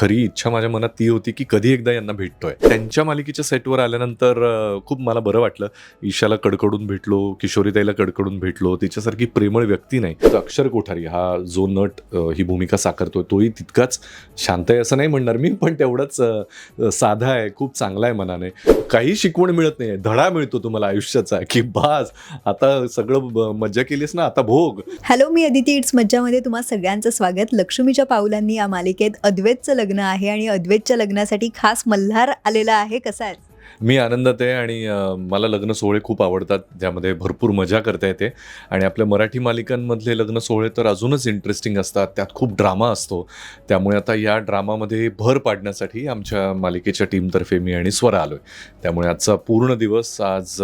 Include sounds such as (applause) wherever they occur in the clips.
खरी इच्छा माझ्या मनात ती होती की कधी एकदा यांना भेटतोय. त्यांच्या मालिकेच्या सेटवर आल्यानंतर खूप मला बरं वाटलं. ईशाला कडकडून भेटलो किशोरीताईला कडकडून भेटलो तिच्यासारखी प्रेमळ व्यक्ती नाही. तर अक्षर कोठारी हा जो नट ही भूमिका साकारतोय तोही तितकाच शांत आहे असं नाही म्हणणार मी पण तेवढाच साधा आहे खूप चांगला आहे मनाने. काही शिकवण मिळत नाही धडा मिळतो तुम्हाला आयुष्याचा की बास आता सगळं मज्जा केलीस ना आता भोग. हॅलो मी अदिती इट्स मज्जामध्ये तुम्हाला सगळ्यांचं स्वागत. लक्ष्मीच्या पाऊलांनी या मालिकेत अद्वैतचं लग्न लग्न आहे आणि अद्वैतच्या लग्नासाठी खास मल्हार आलेला आहे. कसा आहे? मी आनंदात आहे आणि मला लग्न सोहळे खूप आवडतात ज्यामध्ये भरपूर मजा करता येते. आणि आपल्या मराठी मालिकांमधले लग्न सोहळे तर अजूनच इंटरेस्टिंग असतात. त्यात खूप ड्रामा असतो. त्यामुळे आता या ड्रामामध्ये भर पाडण्यासाठी आमच्या मालिकेच्या टीमतर्फे मी आणि स्वरा आलो आहे त्यामुळे आजचा पूर्ण दिवस आज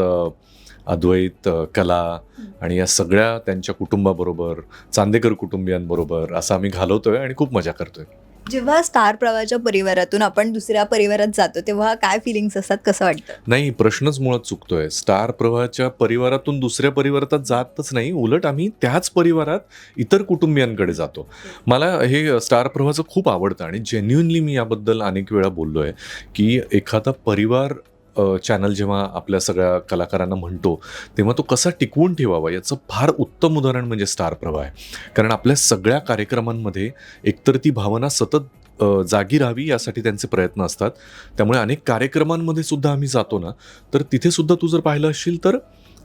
अद्वैत कला आणि या सगळ्या त्यांच्या कुटुंबाबरोबर चांदेकर कुटुंबियांबरोबर असं आम्ही घालवतोय आणि खूप मजा करतोय. जेव्हा स्टार प्रवाहाच्या परिवारातून आपण दुसऱ्या परिवारात जातो तेव्हा काय फिलिंग्स असतात? कसं वाटतं? नाही प्रश्नच मुळात चुकतोय. स्टार प्रवाहाच्या परिवारातून दुसऱ्या परिवारात जातच नाही. उलट आम्ही त्याच परिवारात इतर कुटुंबियांकडे जातो. मला हे स्टार प्रवाहाचं खूप आवडतं आणि जेन्युनली मी याबद्दल अनेक वेळा बोललो आहे की एखादा परिवार चॅनल जेव्हा आपल्या सगळ्या कलाकारांना म्हणतो तेव्हा तो कसा टिकवून ठेवावा याचं फार उत्तम उदाहरण म्हणजे स्टार प्रवाह आहे. कारण आपल्या सगळ्या कार्यक्रमांमध्ये एकतर ती भावना सतत जागी राहावी यासाठी त्यांचे प्रयत्न असतात. त्यामुळे अनेक कार्यक्रमांमध्ये सुद्धा आम्ही जातो ना तर तिथे सुद्धा तू जर पाहिलं असशील तर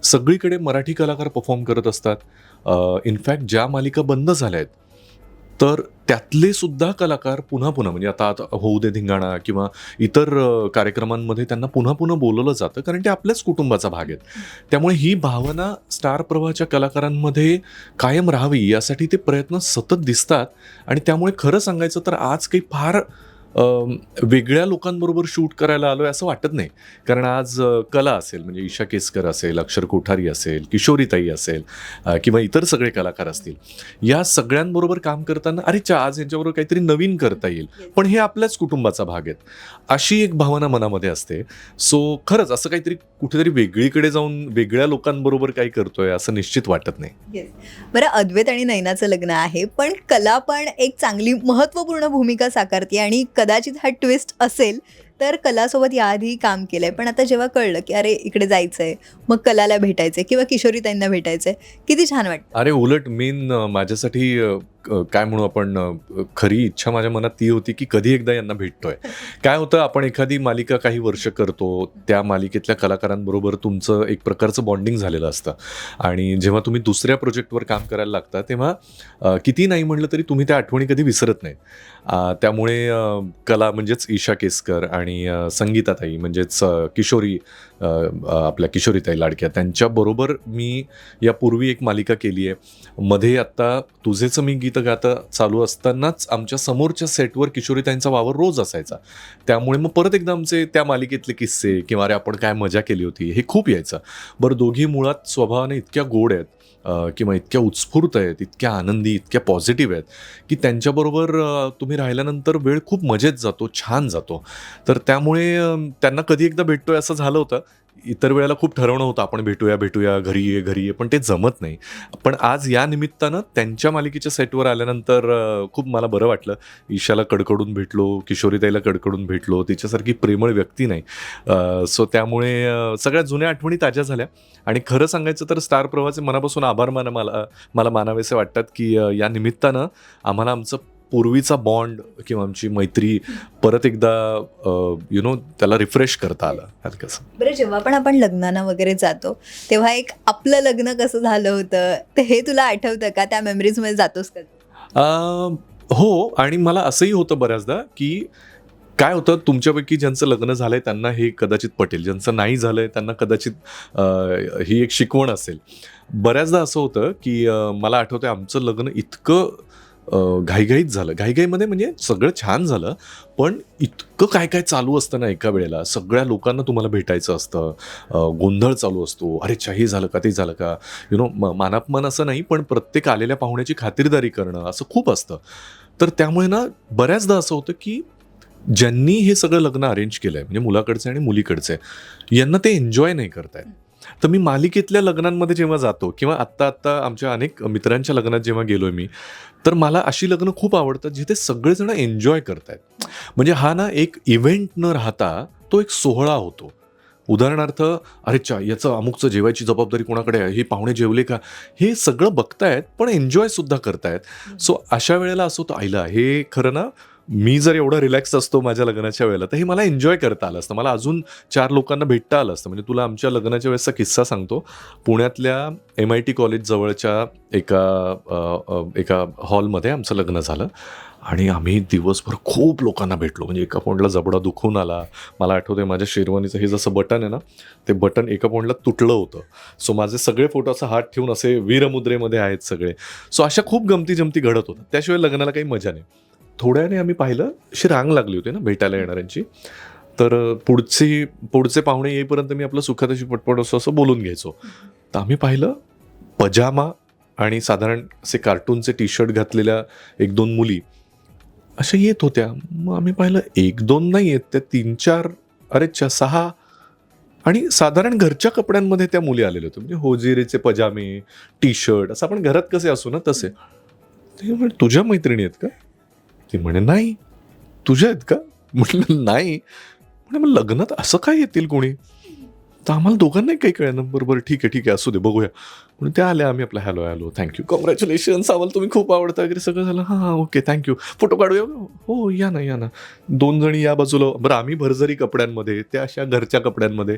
सगळीकडे मराठी कलाकार परफॉर्म करत असतात. इनफॅक्ट ज्या मालिका बंद झाल्या आहेत तर त्यातले सुद्धा कलाकार पुन्हा पुन्हा म्हणजे आता आता होऊ दे धिंगाणा किंवा इतर कार्यक्रमांमध्ये त्यांना पुन्हा पुन्हा बोलवलं जातं कारण ते आपल्याच कुटुंबाचा भाग आहेत. त्यामुळे ही भावना स्टार प्रवाहाच्या कलाकारांमध्ये कायम राहावी यासाठी ते प्रयत्न सतत दिसतात. आणि त्यामुळे खरं सांगायचं तर आज काही फार वेगळ्या लोकांबरोबर शूट करायला आलोय असं वाटत नाही. कारण आज कला असेल म्हणजे ईशा केसकर असेल अक्षर कोठारी असेल किशोरीताई असेल किंवा इतर सगळे कलाकार असतील या सगळ्यांबरोबर काम करताना अरे चा आज यांच्याबरोबर काहीतरी नवीन करता येईल. पण हे आपल्याच कुटुंबाचा भाग आहेत अशी एक भावना मनामध्ये असते. सो खरंच असं काहीतरी कुठेतरी वेगळीकडे जाऊन वेगळ्या लोकांबरोबर काही करतोय असं निश्चित वाटत नाही. बरं अद्वैत आणि नैनाचं लग्न आहे पण कला पण एक चांगली महत्त्वपूर्ण भूमिका साकारते आणि कदाचित हा ट्विस्ट असेल तर कलासोबत याआधी काम केलंय. पण आता जेव्हा कळलं की अरे इकडे जायचंय मग कलाला भेटायचंय किंवा किशोरीताईंना भेटायचंय किती छान वाटतं. अरे उलट मेन माझ्यासाठी काय म्हणू आपण खरी इच्छा माझ्या मनात ती होती की कधी एकदा यांना भेटतोय. काय होतं आपण एखादी मालिका काही वर्ष करतो त्या मालिकेतल्या कलाकारांबरोबर तुमचं एक प्रकारचं बॉन्डिंग झालेलं असतं. आणि जेव्हा तुम्ही दुसऱ्या प्रोजेक्टवर काम करायला लागता तेव्हा किती नाही म्हणलं तरी तुम्ही त्या आठवणी कधी विसरत नाही त्यामुळे कला म्हणजेच ईशा केसकर आणि संगीताताई म्हणजेच किशोरी आपल्या किशोरीताई लाडक्या त्यांच्याबरोबर मी यापूर्वी एक मालिका केली आहे. मध्ये आत्ता तुझेचं मी गीत गाता चालू असतानाच आमच्या समोरच्या सेटवर किशोरीताईंचा वावर रोज असायचा. त्यामुळे मग परत एकदा आमचे त्या मालिकेतले किस्से किंवा अरे आपण काय मजा केली होती हे खूप यायचं. बरं दोघी मुळात स्वभावाने इतक्या गोड आहेत. किंवा इतक्या उत्स्फूर्त आहेत इतक्या आनंदी इतक्या पॉझिटिव्ह आहेत की त्यांच्याबरोबर तुम्ही राहिल्यानंतर वेळ खूप मजेत जातो छान जातो. तर त्यामुळे त्यांना कधी एकदा भेटतोय असं झालं होतं इतर वेळेला खूप ठरवणं होतं आपण भेटूया भेटूया घरी ये घरी ये पण ते जमत नाही. पण आज या निमित्तानं त्यांच्या मालिकेच्या सेटवर आल्यानंतर खूप मला बरं वाटलं. ईशाला कडकडून भेटलो किशोरीताईला कडकडून भेटलो तिच्यासारखी प्रेमळ व्यक्ती नाही. सो त्यामुळे सगळ्या जुन्या आठवणी ताज्या झाल्या. आणि खरं सांगायचं तर स्टार प्रवाहाचे मनापासून आभार मान मला मला मानावेसे वाटतात की या निमित्तानं आम्हाला आमचं पूर्वीचा बॉन्ड किंवा आमची मैत्री परत एकदा यु नो त्याला रिफ्रेश करता आलं असं बरं जेव्हा पण आपण लग्नानं वगैरे जातो तेव्हा एक आपलं लग्न कसं झालं होतं? ते हे तुला आठवतं का? त्या मेमरीजमध्ये जातोस का हो आणि मला असंही होतं बऱ्याचदा की काय होतं तुमच्यापैकी ज्यांचं लग्न झालंय त्यांना हे कदाचित पटेल. ज्यांचं नाही झालंय त्यांना कदाचित ही एक शिकवण असेल. बऱ्याचदा असं होतं की मला आठवतंय आमचं लग्न इतकं घाईघाईत झालं. घाईघाईमध्ये म्हणजे सगळं छान झालं पण इतकं काय काय चालू असतं ना एका वेळेला? सगळ्या लोकांना तुम्हाला भेटायचं असतं. गोंधळ चालू असतो. अरे हे झालं का ते झालं का? यु नो मानापमान असं नाही पण प्रत्येक आलेल्या पाहुण्याची खात्रीदारी करणं असं खूप असतं. तर त्यामुळे ना बऱ्याचदा असं होतं की ज्यांनी हे सगळं लग्न अरेंज केलं आहे म्हणजे मुलाकडचे आणि मुलीकडचे यांना ते एन्जॉय नाही करतायत. तर मी मालिकेतल्या लग्नांमध्ये जेव्हा जातो किंवा आत्ता आत्ता आमच्या अनेक मित्रांच्या लग्नात जेव्हा गेलोय मी तर मला अशी लग्न खूप आवडतात जिथे सगळेजण एन्जॉय करतायत. म्हणजे हा ना एक इव्हेंट न राहता तो एक सोहळा होतो. उदाहरणार्थ अरे चा याचं अमुकचं जेवायची जबाबदारी कोणाकडे आहे? हे पाहुणे जेवले का? हे सगळं बघतायत पण एन्जॉय सुद्धा करतायत. सो अशा वेळेला असं होतं आईला हे खरं ना मी जर एवढा रिलॅक्स असतो माझ्या लग्नाच्या वेळेला तर हे मला एन्जॉय करता आलं असतं. मला अजून चार लोकांना भेटता आलं असतं. म्हणजे तुला आमच्या लग्नाच्या वेळेसचा किस्सा सांगतो. पुण्यातल्या एम आय टी कॉलेज जवळच्या एका एका हॉलमध्ये आमचं लग्न झालं. आणि आम्ही दिवसभर खूप लोकांना भेटलो. म्हणजे एका पॉईंटला जबडा दुखून आला. मला आठवतंय माझ्या शेरवानीचं हे जसं बटन आहे ना ते बटन एका पॉईंटला तुटलं होतं. सो माझे सगळे फोटो असं हात ठेवून असे वीरमुद्रेमध्ये आहेत सगळे. सो अशा खूप गमती जमती घडत होत्या. त्याशिवाय लग्नाला काही मजा नाही. थोड्याने आम्ही पाहिलं अशी रांग लागली होती ना भेटायला येणाऱ्यांची. तर पुढचे पुढची पुढचे पाहुणे येईपर्यंत मी आपलं सुखदशी पटपट असं असं बोलून घ्यायचो. तर आम्ही पाहिलं पजामा आणि साधारण असे कार्टूनचे टी शर्ट घातलेल्या एक दोन मुली अशा येत होत्या. मग आम्ही पाहिलं एक दोन नाही येत त्या तीन चार अरे च्या सहा आणि साधारण घरच्या कपड्यांमध्ये त्या मुली आलेल्या होत्या. म्हणजे होजिरेचे पजामे टी शर्ट असं आपण घरात कसे असू ना तसे. तुझ्या मैत्रिणी आहेत का? ती म्हणे नाही तुझ्या आहेत का? म्हटलं नाही. म्हणे मग लग्नात असं काय येतील कोणी? तर आम्हाला दोघांनाही काही कळलं बरोबर ठीक आहे ठीक आहे असू दे बघूया. म्हणून त्या आल्या आम्ही आपला हॅलो हॅलो थँक्यू कॉंग्रॅच्युलेशन्स आम्हाला तुम्ही खूप आवडता वगैरे सगळं झालं. हां हां ओके थँक्यू फोटो काढूया? हो या ना या ना. दोन जणी या बाजूला. बरं आम्ही भरजरी कपड्यांमध्ये त्या अशा घरच्या कपड्यांमध्ये.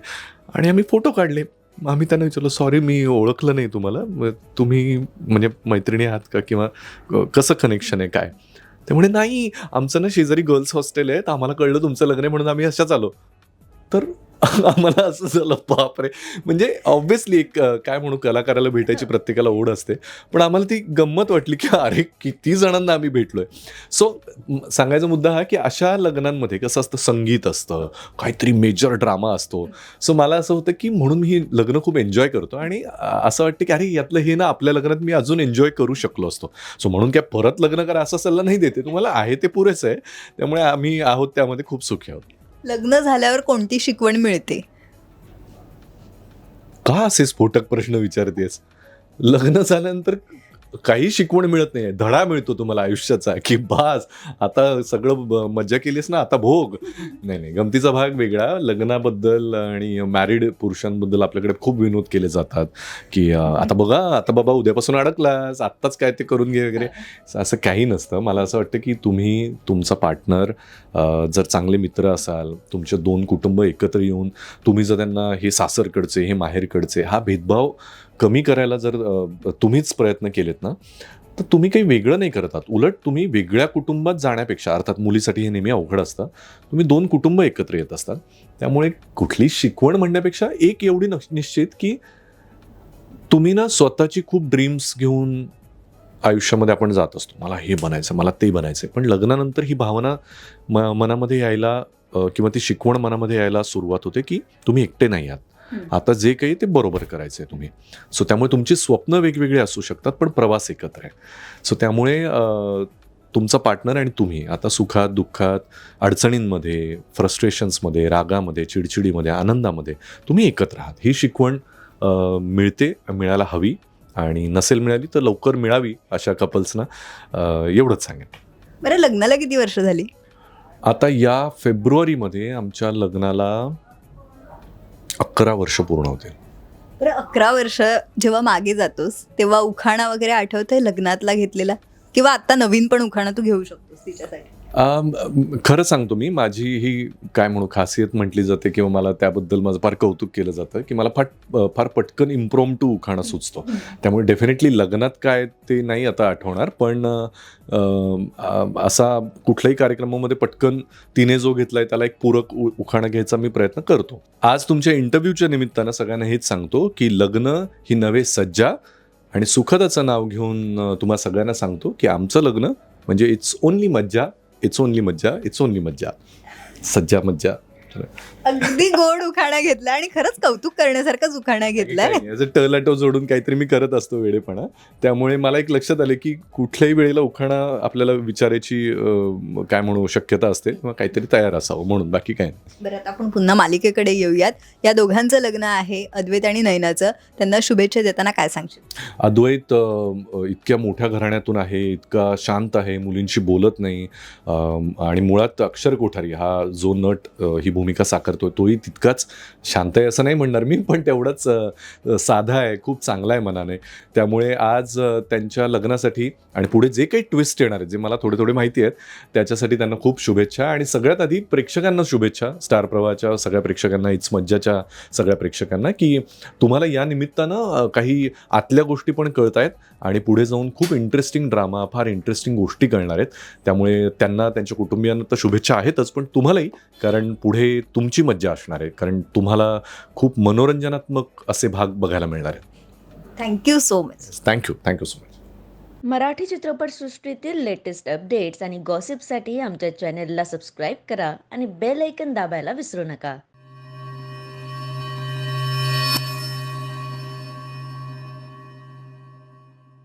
आणि आम्ही फोटो काढले. आम्ही त्यांना विचारलं सॉरी मी ओळखलं नाही तुम्हाला. मग तुम्ही म्हणजे मैत्रिणी आहात का? किंवा क- कसं कनेक्शन आहे? काय? ते म्हणे नाही आमचं ना शेजारी गर्ल्स हॉस्टेल आहे तर आम्हाला कळलं तुमचं लग्न आहे म्हणून आम्ही अशाच आलो. तर (laughs) आम्हाला असं झालं बापरे. म्हणजे ऑब्व्हियसली एक काय म्हणू कलाकाराला भेटायची प्रत्येकाला ओढ असते. पण आम्हाला ती गंमत वाटली की अरे किती जणांना आम्ही भेटलोय. सो सांगायचा मुद्दा हा की अशा लग्नांमध्ये कसं असतं संगीत असतं काहीतरी मेजर ड्रामा असतो. सो मला असं होतं की म्हणून मी लग्न खूप एन्जॉय करतो आणि असं वाटतं की अरे यातलं हे ना आपल्या लग्नात मी अजून एन्जॉय करू शकलो असतो. सो म्हणून काय परत लग्न करा असा सल्ला नाही देते. तुम्हाला आहे ते पुरेसं आहे. त्यामुळे आम्ही आहोत त्यामध्ये खूप सुखी आहोत. लग्न झाल्यावर कोणती शिकवण मिळते? का असे स्फोटक प्रश्न विचारतेस? लग्न झाल्यानंतर काही शिकवण मिळत नाही. धडा मिळतो तुम्हाला आयुष्याचा की बास आता सगळं मज्जा केलीस ना आता भोग. नाही नाही गमतीचा भाग वेगळा. लग्नाबद्दल आणि मॅरिड पुरुषांबद्दल आपल्याकडे खूप विनोद केले जातात की आता बघा आता बाबा उद्यापासून अडकलास आत्ताच काय ते करून घे वगैरे. असं काही नसतं. मला असं वाटतं की तुम्ही तुमचा पार्टनर जर चांगले मित्र असाल तुमचे दोन कुटुंब एकत्र येऊन तुम्ही जर त्यांना हे सासरकडचे हे माहेरकडचे हा भेदभाव कमी करायला जर तुम्हीच प्रयत्न केलेत ना तर तुम्ही काही वेगळं नाही करतात उलट तुम्ही वेगळ्या कुटुंबात जाण्यापेक्षा अर्थात मुलीसाठी हे नेहमी अवघड असतं तुम्ही दोन कुटुंब एकत्र येत असतात. त्यामुळे कुठली शिकवण म्हणण्यापेक्षा एक एवढी निश्चित की तुम्ही ना स्वतःची खूप ड्रीम्स घेऊन आयुष्यामध्ये आपण जात असतो. मला हे बनायचं मला ते बनायचं पण लग्नानंतर ही भावना म मनामध्ये यायला किंवा ती शिकवण मनामध्ये यायला सुरुवात होते की तुम्ही एकटे नाही आहात. आता जे काही ते बरोबर करायचं आहे तुम्ही. सो त्यामुळे तुमची स्वप्न वेगवेगळी असू शकतात पण प्रवास एकत्र आहे. सो त्यामुळे तुमचा पार्टनर आणि तुम्ही आता सुखात दुःखात अडचणींमध्ये फ्रस्ट्रेशन्समध्ये रागामध्ये चिडचिडीमध्ये आनंदामध्ये तुम्ही एकत्र आहात. ही शिकवण मिळते मिळायला हवी आणि नसेल मिळाली तर लवकर मिळावी अशा कपल्सना एवढंच सांगेन. बरं लग्नाला किती वर्ष झाली? आता या फेब्रुवारीमध्ये आमच्या लग्नाला अकरा वर्ष पूर्ण होते बरं अकरा वर्ष जेव्हा मागे जातोस तेव्हा उखाणा वगैरे आठवतंय लग्नातला घेतलेला? किंवा आता नवीन पण उखाणा तू घेऊ शकतोस तिच्यासाठी? खरं सांगतो मी माझी ही काय म्हणू खासियत म्हटली जाते किंवा मला त्याबद्दल माझं फार कौतुक केलं जातं की मला फार फार पटकन इम्प्रोम टू उखाणं सुचतो. त्यामुळे डेफिनेटली लग्नात काय ते नाही आता आठवणार पण असा कुठल्याही कार्यक्रमामध्ये पटकन तिने जो घेतलाय त्याला एक पूरक उ- उखाणा घ्यायचा मी प्रयत्न करतो. आज तुमच्या इंटरव्ह्यूच्या निमित्तानं सगळ्यांना हेच सांगतो की लग्न ही नवे सज्जा आणि सुखदाचं नाव घेऊन अ, तुम्हा सगळ्यांना सांगतो की आमचं लग्न म्हणजे इट्स ओनली मज्जा इट्स ओनली मज्जा इट्स ओनली मज्जा सज्जा मज्जा अगदी गोड उखाणा घेतला आणि खरंच कौतुक करण्यासारखाच उखाणा घेतलाय ॲज अ टलाटो जोडून काहीतरी मी करत असतो वेळेपणा. त्यामुळे मला एक लक्षात आले की कुठल्याही वेळेला उखाणा आपल्याला विचारायची अं, काय म्हणू शक्यता असते किंवा काहीतरी तयार असावं म्हणून. बाकी काय नाही. बरं आता आपण पुन्हा मालिकेकडे येऊयात. या दोघांचं लग्न आहे अद्वैत आणि नयनाचं त्यांना शुभेच्छा देताना काय सांगशील? अद्वैत अ, इतक्या मोठ्या घराण्यातून आहे इतका शांत आहे मुलींशी बोलत नाही आणि मुळात अक्षर कोठारी हा जो नट अ, ही भूमिका साकारतोय तोही तितकाच शांत आहे असं नाही म्हणणार मी पण तेवढाच साधा आहे खूप चांगला आहे मनाने. त्यामुळे आज त्यांच्या लग्नासाठी आणि पुढे जे काही ट्विस्ट येणार आहेत जे मला थोडे थोडे माहिती आहेत त्याच्यासाठी त्यांना खूप शुभेच्छा आणि सगळ्यात आधी प्रेक्षकांना शुभेच्छा. स्टार प्रवाहाच्या सगळ्या प्रेक्षकांना इट्स मज्जाच्या सगळ्या प्रेक्षकांना की तुम्हाला या निमित्तानं काही आतल्या गोष्टी पण कळत आहेत आणि पुढे जाऊन खूप इंटरेस्टिंग ड्रामा फार इंटरेस्टिंग गोष्टी कळणार आहेत. त्यामुळे त्यांना त्यांच्या कुटुंबियांना तर शुभेच्छा आहेतच पण तुम्हालाही कारण पुढे तुमची तुमची मज्जा असणार आहे कारण तुम्हाला खूप मनोरंजनात्मक असे भाग बघायला मिळणार आहेत. Thank you so much thank you thank you so much Marathi चित्रपटसृष्टीतील लेटेस्ट अपडेट्स आणि गॉसिपसाठी आमच्या चॅनेलला सबस्क्राईब करा आणि बेल ऐकन दाबायला विसरू नका.